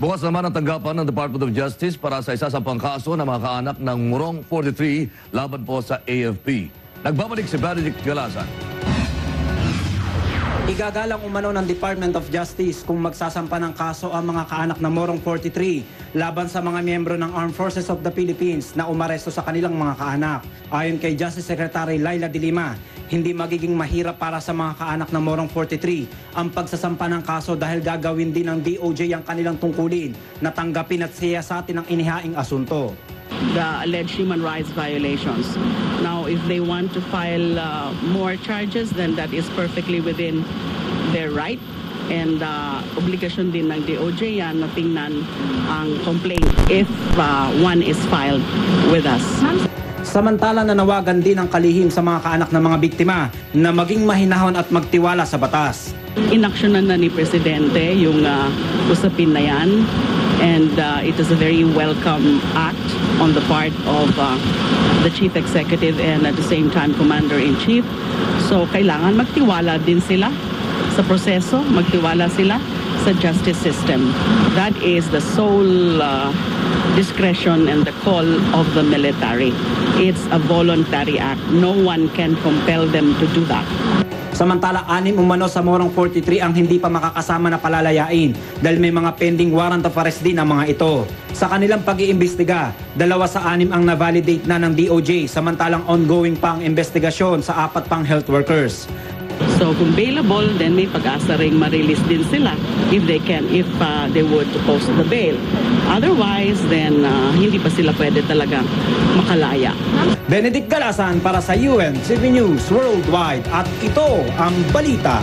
Bukas naman ang tanggapan ng Department of Justice para sa isa sa pangkaso ng mga kaanak ng Murong 43 laban po sa AFP. Nagbabalik si Benedict Galasan. Igagalang umano ng Department of Justice kung magsasampa ng kaso ang mga kaanak na Morong 43 laban sa mga miyembro ng Armed Forces of the Philippines na umaresto sa kanilang mga kaanak. Ayon kay Justice Secretary Laila de Lima, hindi magiging mahirap para sa mga kaanak ng Morong 43 ang pagsasampa ng kaso dahil gagawin din ng DOJ ang kanilang tungkulin na tanggapin at siyasatin ang inihaing asunto. The alleged human rights violations. Now, if they want to file uh, more charges, then that is perfectly within their right. And uh, obligasyon din ng DOJ yan na tingnan ang complaint if uh, one is filed with us. Samantala nanawagan din ang kalihim sa mga kaanak ng mga biktima na maging mahinahon at magtiwala sa batas. Inaksyonan na ni Presidente yung uh, usapin na yan. And uh, it is a very welcome act on the part of uh, the Chief Executive and at the same time Commander-in-Chief. So kailangan magtiwala din sila sa proseso, magtiwala sila sa justice system. That is the sole uh, discretion and the call of the military. It's a voluntary act. No one can compel them to do that. Samantala, anim umano sa Morong 43 ang hindi pa makakasama na palalayain dahil may mga pending warrant of arrest din ang mga ito. Sa kanilang pag-iimbestiga, dalawa sa anim ang na-validate na ng DOJ samantalang ongoing pa ang investigasyon sa apat pang health workers. So kung bailable, then may pag-asa ring ma-release din sila if they can, if uh, they would post the bail. Otherwise, then uh, hindi pa sila pwede talaga makalaya. Benedict Galasan para sa UN TV News Worldwide at ito ang balita.